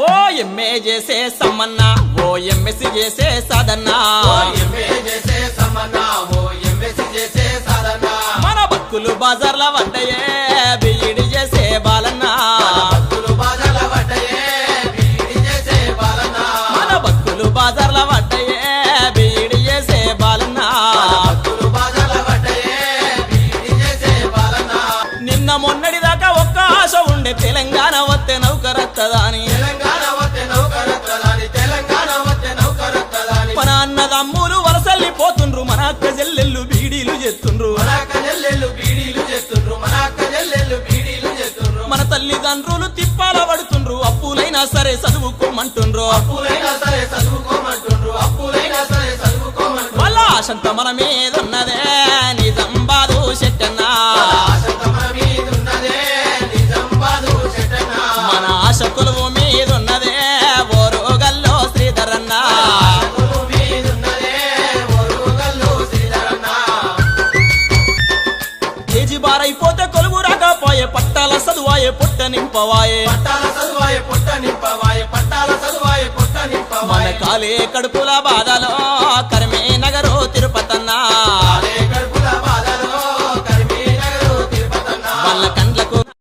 ఓ MA చేసే సమ్మన్నా ఓ MSc చేసే సాధన్నా. సమన్నా ఓ MSc చేసే మన బతుకులు బజార్ల వడ్డయే బిఈడి చేసే బీడి చేసే మన బతుకులు బజార్ల బిఈడి చేసే బాలన్నా. నిన్న మొన్నటి దాకా ఒక్క ఆశ ఉండే తెలంగాణ. మన అన్నదమ్ములు వరసల్లిపోతుండ్రు మన అక్క చెల్లెళ్ళు బీడీలు చేస్తుండ్రు మన తల్లిదండ్రులు తిప్పాల పడుతుండ్రు అప్పులైనా సరే చదువుకోమంటుండ్రు. అప్పులైనా సరే చదువుకోమంటుండ్రు అప్పులైనా సరే చదువుకోమంటుండ్రు. వాళ్ళ ఆశంత మన బారైపోతే కొలువు రాకపోయే పట్టాల చదువాయే పుట్ట నింపవాయే. పట్టాల చదువాయ పుట్ట నింపవాయే పట్టాల చదువాయ పుట్ట మన కాలే కడుపుల బాధలో